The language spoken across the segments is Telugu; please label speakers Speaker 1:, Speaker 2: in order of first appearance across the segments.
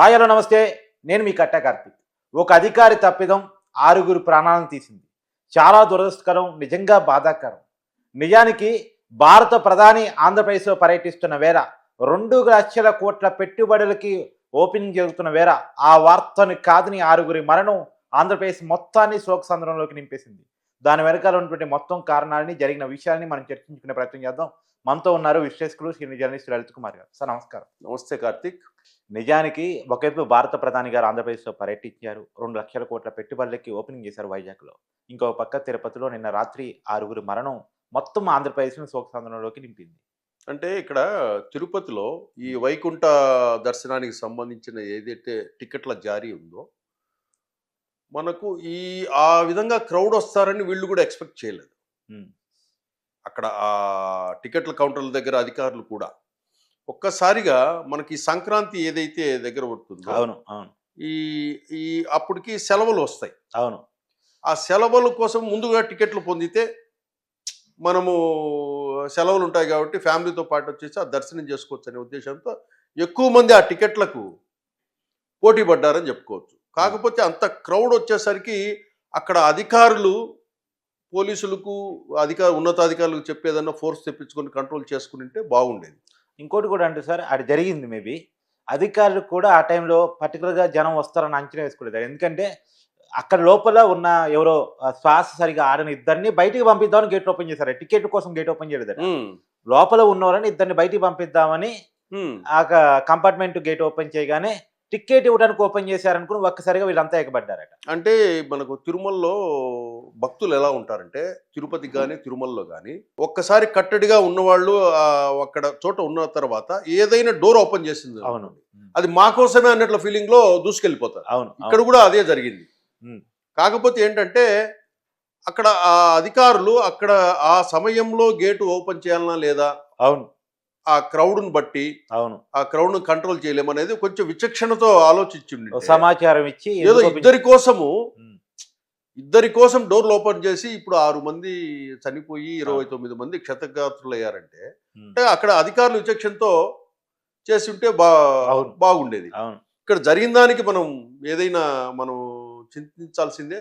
Speaker 1: హాయ్ హలో నమస్తే. నేను మీ కట్ట కార్తిక్. ఒక అధికారి తప్పిదం ఆరుగురు ప్రాణాలను తీసింది. చాలా దురదృష్టకరం నిజంగా బాధాకరం. నిజానికి భారత ప్రధాని ఆంధ్రప్రదేశ్లో పర్యటిస్తున్న వేళ రెండు లక్షల కోట్ల పెట్టుబడులకి ఓపెనింగ్ జరుగుతున్న వేళ ఆ వార్తను కాదని ఆరుగురి మరణం ఆంధ్రప్రదేశ్ మొత్తాన్ని శోకసంద్రంలోకి నింపేసింది. దాని వెనకాల ఉన్నటువంటి మొత్తం కారణాలని జరిగిన విషయాన్ని మనం చర్చించుకునే ప్రయత్నం చేద్దాం. మనతో ఉన్నారు విశ్లేషకులు సీనియర్ జర్నలిస్ట్ లలిత్ కుమార్ గారు. సార్ నమస్కారం.
Speaker 2: నమస్తే కార్తిక్.
Speaker 1: నిజానికి ఒకవైపు భారత ప్రధాని గారు ఆంధ్రప్రదేశ్లో పర్యటించారు. రెండు లక్షల కోట్ల పెట్టుబడులకి ఓపెనింగ్ చేశారు వైజాగ్లో. ఇంకో పక్క తిరుపతిలో నిన్న రాత్రి ఆరుగురు మరణం మొత్తం ఆంధ్రప్రదేశ్ను శోకసంద్రంలోకి నింపింది.
Speaker 2: అంటే ఇక్కడ తిరుపతిలో ఈ వైకుంఠ దర్శనానికి సంబంధించిన ఏదైతే టికెట్ల జారీ ఉందో మనకు ఈ ఆ విధంగా క్రౌడ్ వస్తారని వీళ్ళు కూడా ఎక్స్పెక్ట్ చేయలేదు. అక్కడ ఆ టికెట్ల కౌంటర్ల దగ్గర అధికారులు కూడా. ఒక్కసారిగా మనకి సంక్రాంతి ఏదైతే దగ్గర పడుతుందో
Speaker 1: అవును అవును.
Speaker 2: ఈ ఈ అప్పటికి సెలవులు వస్తాయి.
Speaker 1: అవును.
Speaker 2: ఆ సెలవుల కోసం ముందుగా టికెట్లు పొందితే మనము సెలవులు ఉంటాయి కాబట్టి ఫ్యామిలీతో పాటు వచ్చేసి ఆ దర్శనం చేసుకోవచ్చు అనే ఉద్దేశంతో ఎక్కువ మంది ఆ టికెట్లకు పోటీ పడ్డారని చెప్పుకోవచ్చు. కాకపోతే అంత క్రౌడ్ వచ్చేసరికి అక్కడ అధికారులు పోలీసులకు అధికార ఉన్నతాధికారులకు చెప్పేదన్నా ఫోర్స్ తెప్పించుకొని కంట్రోల్ చేసుకుని ఉంటే బాగుండేది.
Speaker 1: ఇంకోటి కూడా అంటే సార్ అది జరిగింది మేబీ అధికారులు కూడా ఆ టైంలో పర్టికులర్గా జనం వస్తారని అంచనా వేసుకోలేదు ఎందుకంటే అక్కడ లోపల ఉన్న ఎవరో శ్వాస సరిగా ఆడని ఇద్దరిని బయటికి పంపిద్దామని గేట్ ఓపెన్ చేశారు. టికెట్ కోసం గేట్ ఓపెన్ చేయలేదు లోపల ఉన్నవారని ఇద్దరిని బయటికి పంపిద్దామని. ఆ కంపార్ట్మెంట్ గేట్ ఓపెన్ చేయగానే టికెట్ ఇవ్వడానికి ఓపెన్ చేశారనుకుని ఒక్కసారిగా వీళ్ళంతా ఎగబడ్డారట.
Speaker 2: అంటే మనకు తిరుమలలో భక్తులు ఎలా ఉంటారంటే తిరుపతికి కానీ తిరుమలలో కానీ ఒక్కసారి కట్టడిగా ఉన్నవాళ్ళు అక్కడ చోట ఉన్న తర్వాత ఏదైనా డోర్ ఓపెన్ చేసింది.
Speaker 1: అవును
Speaker 2: అది మా కోసమే అన్నట్ల ఫీలింగ్లో దూసుకెళ్ళిపోతారు.
Speaker 1: అవును
Speaker 2: ఇక్కడ కూడా అదే జరిగింది. కాకపోతే ఏంటంటే అక్కడ ఆ అధికారులు అక్కడ ఆ సమయంలో గేటు ఓపెన్ చేయాలన్నా లేదా?
Speaker 1: అవును.
Speaker 2: ఆ క్రౌడ్ను బట్టి
Speaker 1: అవును
Speaker 2: ఆ క్రౌడ్ను కంట్రోల్ చేయలేమనేది కొంచెం విచక్షణతో ఆలోచించి
Speaker 1: ఓ సమాచారం ఇచ్చి
Speaker 2: ఏదో ఇద్దరి కోసము. ఇద్దరి కోసం డోర్లు ఓపెన్ చేసి ఇప్పుడు ఆరు మంది చనిపోయి ఇరవై తొమ్మిది మంది క్షతగాత్రులు అయ్యారంటే. అంటే అక్కడ అధికారులు విచక్షణతో చేసి ఉంటే బా. బాగుండేది
Speaker 1: అవును
Speaker 2: ఇక్కడ జరిగిన దానికి మనం ఏదైనా మనం చింతించాల్సిందే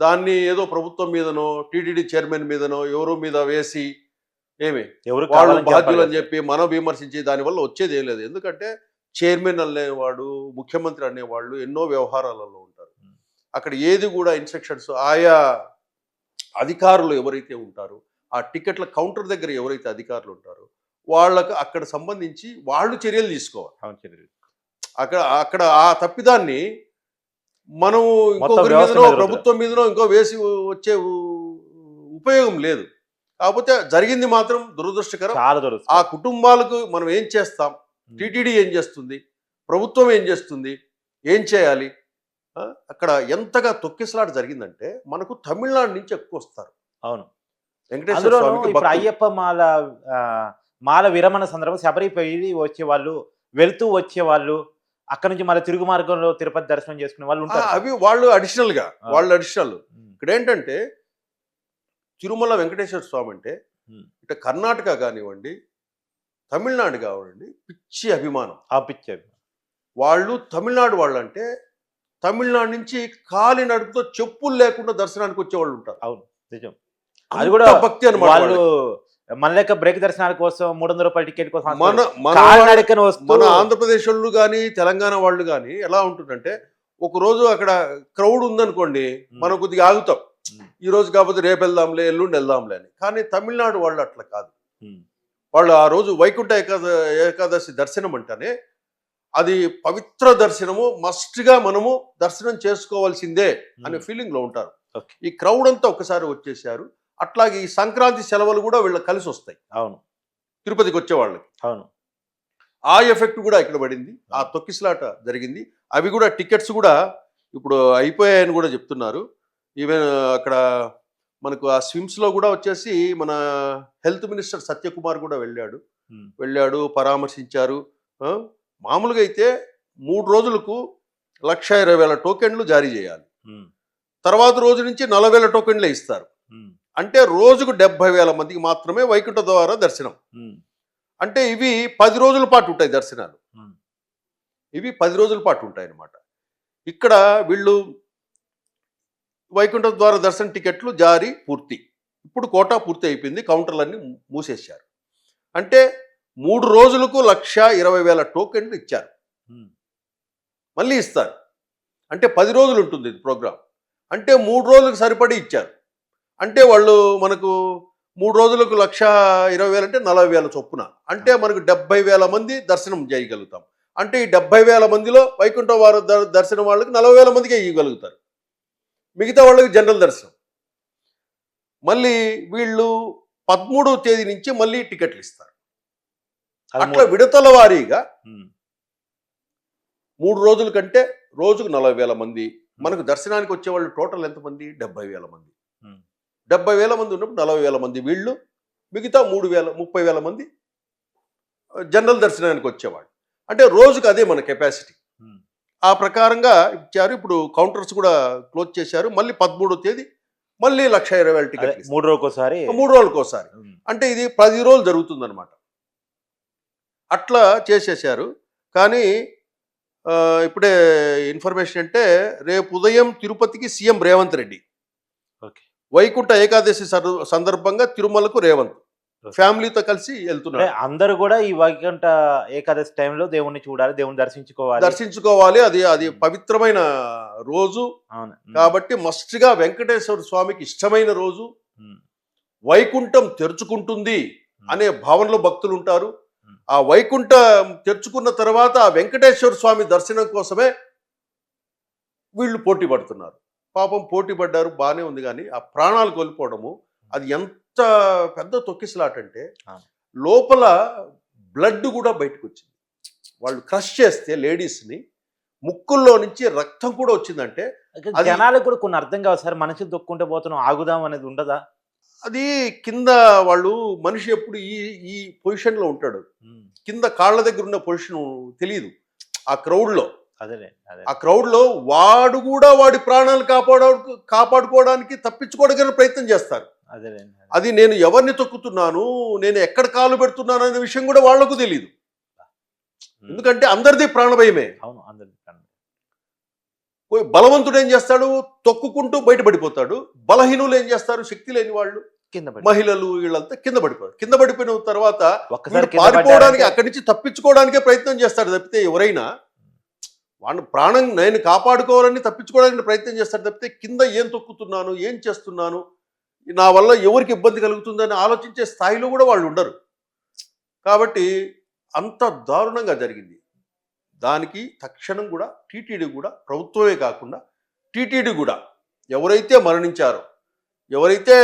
Speaker 2: దాన్ని ఏదో ప్రభుత్వం మీదనో టీటీడీ చైర్మన్ మీదనో ఎవరో మీద వేసి ఏమి
Speaker 1: ఎవరు
Speaker 2: వాళ్ళు బాధ్యులు అని. చెప్పి మనం విమర్శించి దానివల్ల వచ్చేది ఏం లేదు ఎందుకంటే చైర్మన్ అనేవాడు ముఖ్యమంత్రి అనేవాళ్ళు ఎన్నో వ్యవహారాలలో ఉంటారు. అక్కడ ఏది కూడా ఇన్స్ట్రక్షన్స్ ఆయా అధికారులు ఎవరైతే ఉంటారో ఆ టికెట్ల కౌంటర్ దగ్గర ఎవరైతే అధికారులు ఉంటారో వాళ్ళకు అక్కడ సంబంధించి వాళ్ళు చర్యలు తీసుకోవాలి. అక్కడ అక్కడ ఆ తప్పిదాన్ని మనం ఇంకొకరి మీదనో
Speaker 1: మీద
Speaker 2: ప్రభుత్వం మీదనో ఇంకో వేసి వచ్చే ఉపయోగం లేదు కాకపోతే జరిగింది మాత్రం దురదృష్టకరం.
Speaker 1: చాలా దూరం
Speaker 2: ఆ కుటుంబాలకు మనం ఏం చేస్తాం? టీటీడీ ఏం చేస్తుంది? ప్రభుత్వం ఏం చేస్తుంది? ఏం చేయాలి? అక్కడ ఎంతగా తొక్కిసలాట జరిగిందంటే మనకు తమిళనాడు నుంచి ఎక్కువ వస్తారు.
Speaker 1: అవును.
Speaker 2: వెంకటేశ్వర.
Speaker 1: అయ్యప్ప మాల మాల విరమణ సందర్భం శబరి పోయి వచ్చే వాళ్ళు వెళ్తూ వచ్చే వాళ్ళు అక్కడ నుంచి మళ్ళీ తిరుగు మార్గంలో తిరుపతి దర్శనం చేసుకునే వాళ్ళు ఉంటారు.
Speaker 2: అవి వాళ్ళు
Speaker 1: అడిషనల్గా.
Speaker 2: వాళ్ళు అడిషనల్ ఇక్కడ ఏంటంటే తిరుమల వెంకటేశ్వర స్వామి అంటే. ఇటు కర్ణాటక కానివ్వండి తమిళనాడు కానివ్వండి పిచ్చి అభిమానం.
Speaker 1: ఆపిచ్చారు
Speaker 2: వాళ్ళు తమిళనాడు వాళ్ళు అంటే తమిళనాడు నుంచి కాలి నడుపుతో చెప్పులు లేకుండా దర్శనానికి వచ్చే వాళ్ళు ఉంటారు.
Speaker 1: అవును నిజం. అది కూడా
Speaker 2: భక్తి అనమాట
Speaker 1: వాళ్ళు మన లెక్క బ్రేక్ దర్శనాల కోసం మూడు వందల రూపాయల టికెట్ కోసం
Speaker 2: మన మన ఆంధ్రప్రదేశ్ వాళ్ళు కానీ తెలంగాణ వాళ్ళు కానీ ఎలా ఉంటుందంటే ఒక రోజు అక్కడ క్రౌడ్ ఉందనుకోండి మనం కొద్దిగా ఆగుతాం.
Speaker 1: ఉమ్,
Speaker 2: ఈ రోజు కాకపోతే రేపు వెళ్దాంలే ఎల్లుండి వెళ్దాంలే అని. కానీ తమిళనాడు వాళ్ళు అట్లా కాదు. వాళ్ళు ఆ రోజు వైకుంఠ ఏకాద ఏకాదశి దర్శనం అంటేనే అది పవిత్ర దర్శనము మస్ట్గా మనము దర్శనం చేసుకోవాల్సిందే అనే
Speaker 1: ఉమ్.
Speaker 2: ఫీలింగ్లో ఉంటారు. ఈ క్రౌడ్ అంతా ఒకసారి వచ్చేసారు అట్లాగే ఈ సంక్రాంతి సెలవులు కూడా వీళ్ళకి కలిసి వస్తాయి.
Speaker 1: అవును.
Speaker 2: తిరుపతికి వచ్చే వాళ్ళకి.
Speaker 1: అవును.
Speaker 2: ఆ ఎఫెక్ట్ కూడా ఇక్కడ పడింది. ఆ తొక్కిసలాట జరిగింది. అవి కూడా టికెట్స్ కూడా ఇప్పుడు అయిపోయాయని కూడా చెప్తున్నారు. ఈవెన్ అక్కడ మనకు ఆ స్విమ్స్లో కూడా వచ్చేసి మన హెల్త్ మినిస్టర్ సత్యకుమార్ కూడా వెళ్ళాడు.
Speaker 1: ఉమ్,
Speaker 2: వెళ్ళాడు పరామర్శించారు. మామూలుగా అయితే మూడు రోజులకు లక్ష ఇరవై వేల టోకెన్లు జారీ చేయాలి.
Speaker 1: ఉమ్,
Speaker 2: తర్వాత రోజు నుంచి నలభై వేల టోకెన్లే ఇస్తారు.
Speaker 1: ఉమ్,
Speaker 2: అంటే రోజుకు డెబ్బై వేల మందికి మాత్రమే వైకుంఠ ద్వారా దర్శనం. అంటే ఇవి పది రోజుల పాటు ఉంటాయి దర్శనాలు. ఇవి పది రోజుల పాటు ఉంటాయి అన్నమాట ఇక్కడ వీళ్ళు వైకుంఠ ద్వార దర్శన టికెట్లు జారీ పూర్తి. ఇప్పుడు కోటా పూర్తి అయిపోయింది. కౌంటర్లన్నీ మూసేశారు. అంటే మూడు రోజులకు లక్ష ఇరవై వేల టోకెన్లు ఇచ్చారు. మళ్ళీ ఇస్తారు. అంటే పది రోజులు ఉంటుంది ఇది ప్రోగ్రామ్ అంటే మూడు రోజులకు సరిపడి ఇచ్చారు. అంటే వాళ్ళు మనకు మూడు రోజులకు లక్ష ఇరవై వేలు అంటే నలభై వేల చొప్పున. అంటే మనకు డెబ్బై వేల మంది దర్శనం చేయగలుగుతాం. అంటే ఈ డెబ్బై వేల మందిలో వైకుంఠ వారు దర్శనం వాళ్ళకి నలభై వేల మందికి ఇవ్వగలుగుతారు. మిగతా వాళ్ళకి జనరల్ దర్శనం. మళ్ళీ వీళ్ళు పదమూడవ తేదీ నుంచి మళ్ళీ టికెట్లు ఇస్తారు. అట్లా విడతల వారీగా. మూడు రోజుల కంటే రోజుకు నలభై వేల మంది. మనకు దర్శనానికి వచ్చే వాళ్ళు టోటల్ ఎంతమంది డెబ్బై వేల మంది. డెబ్బై వేల మంది ఉన్నప్పుడు నలభై వేల మంది వీళ్ళు మిగతా మూడు వేల ముప్పై వేల మంది జనరల్ దర్శనానికి వచ్చేవాళ్ళు. అంటే రోజుకు అదే మన కెపాసిటీ. ఆ ప్రకారంగా ఇచ్చారు. ఇప్పుడు కౌంటర్స్ కూడా క్లోజ్ చేశారు. మళ్ళీ పదమూడో తేదీ మళ్ళీ లక్ష ఇరవై వేల టికెట్
Speaker 1: మూడు రోజులకు ఒకసారి
Speaker 2: మూడు రోజులకు ఒకసారి
Speaker 1: ఉమ్.
Speaker 2: అంటే ఇది పది రోజులు జరుగుతుందన్నమాట. అట్లా చేసేసారు కానీ ఇప్పుడే ఇన్ఫర్మేషన్ అంటే రేపు ఉదయం తిరుపతికి సీఎం రేవంత్ రెడ్డి.
Speaker 1: ఓకే.
Speaker 2: వైకుంఠ ఏకాదశి సందర్భంగా తిరుమలకు రేవంత్. ఫ్యామిలీతో కలిసి వెళ్తున్నారు.
Speaker 1: అందరూ కూడా ఈ వైకుంఠ ఏకాదశి టైంలో దేవుణ్ణి చూడాలి దేవుని దర్శించుకోవాలి.
Speaker 2: దర్శించుకోవాలి. అది అది పవిత్రమైన రోజు. కాబట్టి must గా వెంకటేశ్వర స్వామికి ఇష్టమైన రోజు. వైకుంఠం తెరుచుకుంటుంది అనే భావనలో భక్తులు ఉంటారు. ఆ వైకుంఠం తెరుచుకున్న తర్వాత ఆ వెంకటేశ్వర స్వామి దర్శనం కోసమే వీళ్ళు పోటీ పడుతున్నారు. పాపం పోటీ పడ్డారు బాగానే ఉంది కానీ ఆ ప్రాణాలు కోల్పోవడము అది ఎంత పెద్ద తొక్కిసలాట అంటే. లోపల బ్లడ్ కూడా బయటకు వచ్చింది వాళ్ళు క్రష్ చేస్తే లేడీస్ని ముక్కుల్లో నుంచి రక్తం కూడా వచ్చిందంటే
Speaker 1: జనాలకు కూడా కొన్ని అర్థం కావు సార్. మనిషి దొక్కుంటే పోతున్నాం ఆగుదాం అనేది ఉండదా?
Speaker 2: అది కింద వాళ్ళు మనిషి ఎప్పుడు ఈ ఈ పొజిషన్లో ఉంటాడు. కింద కాళ్ళ దగ్గర ఉన్న పొజిషన్ తెలియదు ఆ క్రౌడ్లో.
Speaker 1: అదే
Speaker 2: ఆ క్రౌడ్లో వాడు కూడా వాడి ప్రాణాలు కాపాడ కాపాడుకోవడానికి తప్పించుకోవడానికి ప్రయత్నం చేస్తారు. అది. నేను ఎవరిని తొక్కుతున్నాను నేను ఎక్కడ కాలు పెడుతున్నాను అనే విషయం కూడా వాళ్ళకు తెలియదు ఎందుకంటే అందరిది ప్రాణభయమే.
Speaker 1: అవును
Speaker 2: బలవంతుడు ఏం చేస్తాడు? తొక్కుకుంటూ బయటపడిపోతాడు. బలహీనులు ఏం చేస్తారు? శక్తి లేని వాళ్ళు.
Speaker 1: కింద
Speaker 2: మహిళలు వీళ్ళంతా కింద పడిపోతారు. కింద పడిపోయిన తర్వాత వీడు పారిపోవడానికి అక్కడి నుంచి తప్పించుకోవడానికే ప్రయత్నం చేస్తాడు తప్పితే ఎవరైనా. వాడిని ప్రాణం నేను కాపాడుకోవాలని తప్పించుకోవడానికి ప్రయత్నం చేస్తాడు తప్పితే కింద ఏం తొక్కుతున్నాను? ఏం చేస్తున్నాను? నా వల్ల ఎవరికి ఇబ్బంది కలుగుతుందని ఆలోచించే స్థాయిలో కూడా వాళ్ళు ఉండరు. కాబట్టి అంత దారుణంగా జరిగింది. దానికి తక్షణం కూడా టీటీడీ కూడా ప్రభుత్వమే కాకుండా టీటీడీ కూడా ఎవరైతే మరణించారో ఎవరైతే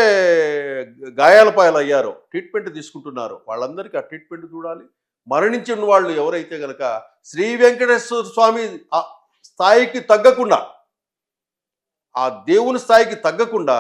Speaker 2: గాయాలపాయాలయ్యారో అయ్యారో ట్రీట్మెంట్ తీసుకుంటున్నారో వాళ్ళందరికీ ఆ ట్రీట్మెంట్ చూడాలి. మరణించిన వాళ్ళు ఎవరైతే గనక శ్రీ వెంకటేశ్వర స్వామి స్థాయికి తగ్గకుండా ఆ దేవుని స్థాయికి తగ్గకుండా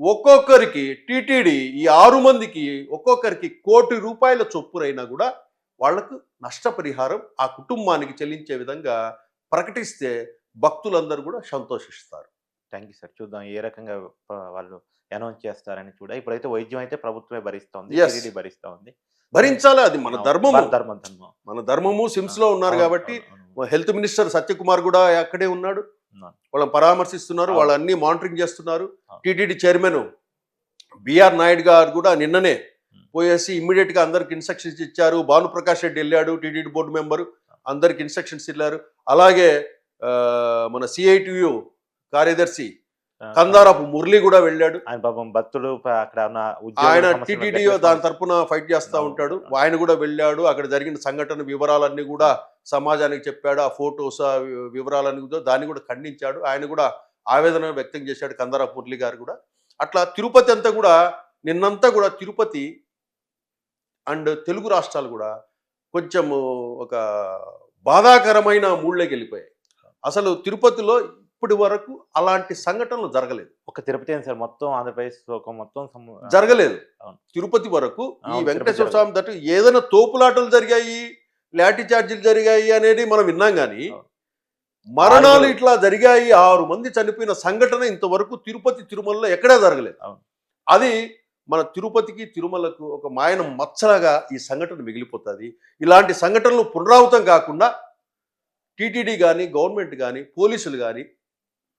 Speaker 2: ఒక్కొక్కరికి టీటీడీ ఈ ఆరు మందికి ఒక్కొక్కరికి కోటి రూపాయల చొప్పునైనా కూడా వాళ్ళకు నష్టపరిహారం ఆ కుటుంబానికి చెల్లించే విధంగా ప్రకటిస్తే భక్తులందరూ కూడా సంతోషిస్తారు.
Speaker 1: Thank you sir. చూద్దాం ఏ రకంగా వాళ్ళు అనౌన్స్ చేస్తారని చూడ ఇప్పుడైతే వైద్యం అయితే ప్రభుత్వమే భరిస్తోంది భరిస్తోంది.
Speaker 2: భరించాలి అది మన ధర్మము.
Speaker 1: ధర్మం ధర్మం.
Speaker 2: మన ధర్మము సిమ్స్లో ఉన్నారు కాబట్టి. హెల్త్ మినిస్టర్ సత్యకుమార్ కూడా అక్కడే ఉన్నాడు. వాళ్ళని పరామర్శిస్తున్నారు
Speaker 1: అవును.
Speaker 2: వాళ్ళు అన్ని మానిటరింగ్ చేస్తున్నారు. టీటీడీ చైర్మన్ బిఆర్ నాయుడు గారు కూడా నిన్ననే
Speaker 1: Hmm.
Speaker 2: పోయేసి ఇమ్మీడియట్గా అందరికి ఇన్స్ట్రక్షన్స్ ఇచ్చారు. భానుప్రకాష్ రెడ్డి వెళ్ళాడు టీటీడీ బోర్డు మెంబరు అందరికి ఇన్స్ట్రక్షన్స్ ఇల్లారు. అలాగే మన సిఐటియు కార్యదర్శి
Speaker 1: ఆ,
Speaker 2: కందారపు మురళి కూడా వెళ్ళాడు.
Speaker 1: ఆయన పాపం భక్తులు ప- అక్కడ
Speaker 2: ఆయన టీటీడీ దాని తరపున ఫైట్ చేస్తూ. ఉంటాడు. ఆయన కూడా వెళ్ళాడు. అక్కడ జరిగిన సంఘటన వివరాలన్నీ కూడా సమాజానికి చెప్పాడు ఆ ఫోటోస్ ఆ వి- వివరాలన్నీ కూడా దాన్ని కూడా ఖండించాడు. ఆయన కూడా ఆవేదన వ్యక్తం చేశాడు కందరా మురళి గారు కూడా. అట్లా తిరుపతి అంతా కూడా నిన్నంతా కూడా తిరుపతి అండ్ తెలుగు రాష్ట్రాలు కూడా కొంచెము ఒక బాధాకరమైన మూడ్లోకి వెళ్ళిపోయాయి. అసలు తిరుపతిలో ఇప్పటి వరకు అలాంటి సంఘటనలు జరగలేదు.
Speaker 1: ఒక తిరుపతి అని సార్? మొత్తం ఆంధ్రప్రదేశ్ ఒక మొత్తం
Speaker 2: జరగలేదు. తిరుపతి వరకు ఈ వెంకటేశ్వర స్వామి తట్టు ఏదైనా తోపులాటలు జరిగాయి? లాఠీ చార్జీలు జరిగాయి అనేది మనం విన్నాం కానీ. మరణాలు. ఇట్లా జరిగాయి ఆరు మంది చనిపోయిన సంఘటన ఇంతవరకు తిరుపతి తిరుమలలో ఎక్కడా జరగలేదు. అది మన తిరుపతికి తిరుమలకు ఒక మాయన మచ్చలాగా ఈ సంఘటన మిగిలిపోతుంది ఇలాంటి సంఘటనలు పునరావృతం కాకుండా టీటీడీ కానీ గవర్నమెంట్ కానీ పోలీసులు కానీ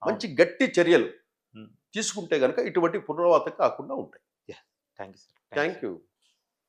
Speaker 2: మంచి గట్టి చర్యలు. తీసుకుంటే కనుక ఇటువంటి పునరావృతం కాకుండా ఉంటాయి
Speaker 1: thank you sir
Speaker 2: thank you